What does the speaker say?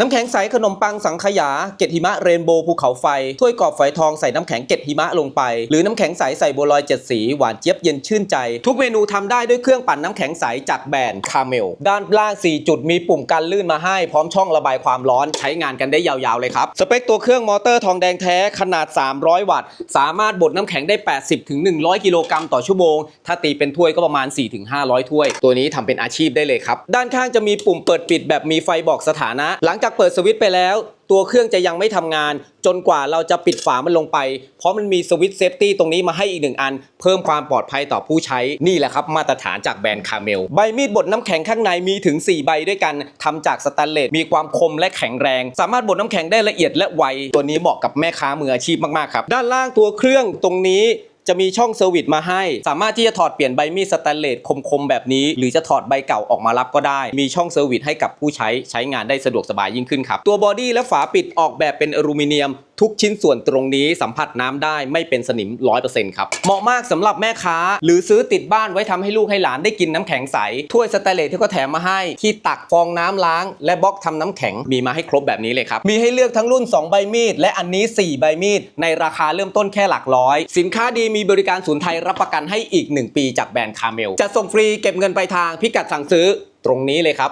น้ำแข็งใสขนมปังสังขยา เกล็ดหิมะเรนโบว์ภูเขาไฟ ถ้วยกรอบฝอยทองใส่น้ำแข็งเกล็ดหิมะลงไป หรือน้ำแข็งใสใส่บัวลอยเจ็ดสี หวานเจี๊ยบเย็นชื่นใจ ทุกเมนูทำได้ด้วยเครื่องปั่นน้ำแข็งใสจากแบรนด์คาเมล ด้านล่าง 4 จุดมีปุ่มกันลื่นมาให้ พร้อมช่องระบายความร้อนใช้งานกันได้ยาวๆเลยครับ สเปคตัวเครื่องมอเตอร์ทองแดงแท้ขนาด 300 วัตต์ สามารถบดน้ำแข็งได้ 80ถึง100 กิโลกรัมต่อชั่วโมง ถ้าตีเป็นถ้วยก็ประมาณ4ถึง500 ถ้วย ตัวนี้ทำเป็นอาชีพได้เลยครับด้านข้างจะมีปุ่มเปิดปิดแบบมีไฟบอกสถานะหลังจากเปิดสวิตช์ไปแล้ว ตัวเครื่องจะยังไม่ทำงาน จนกว่าเราจะปิดฝามันลงไป เพราะมันมีสวิตช์เซฟตี้ตรงนี้มาให้อีกหนึ่งอัน เพิ่มความปลอดภัยต่อผู้ใช้นี่แหละครับมาตรฐานจากแบรนด์คาเมลใบมีดบดน้ำแข็งข้างในมีถึง 4 ใบด้วยกันทำจากสแตนเลสมีความคมและแข็งแรง สามารถบดน้ำแข็งได้ละเอียดและไวตัวนี้เหมาะกับแม่ค้ามืออาชีพมากๆครับด้านล่างตัวเครื่องตรงนี้ จะมีช่องเซอร์วิสมาให้ สามารถที่จะถอดเปลี่ยนใบมีดสแตนเลสคมๆ แบบนี้ หรือจะถอดใบเก่าออกมารับก็ได้ มีช่องเซอร์วิสให้กับผู้ใช้ใช้งานได้สะดวกสบายยิ่งขึ้นครับ ตัวบอดี้และฝาปิดออกแบบเป็นอลูมิเนียมทุกชิ้นส่วนตรงนี้สัมผัสน้ำได้ไม่เป็นสนิม 100%ครับ เหมาะมากสำหรับแม่ค้า หรือซื้อติดบ้านไว้ทำให้ลูกให้หลานได้กินน้ำแข็งใส ถ้วยสแตนเลสที่เขาแถมมาให้ ที่ตักฟองน้ำล้าง และบล็อกทำน้ำแข็งมีมาให้ครบแบบนี้เลยครับ มีให้เลือกทั้งรุ่น 2 ใบมีด และอันนี้ 4 ใบมีด ในราคาเริ่มต้นแค่หลักร้อย สินค้าดีมีบริการศูนย์ไทยรับประกันให้อีก 1 ปีจากแบรนด์คาเมลจะส่งฟรีเก็บเงินปลายทางพิกัดสั่งซื้อตรงนี้เลยครับ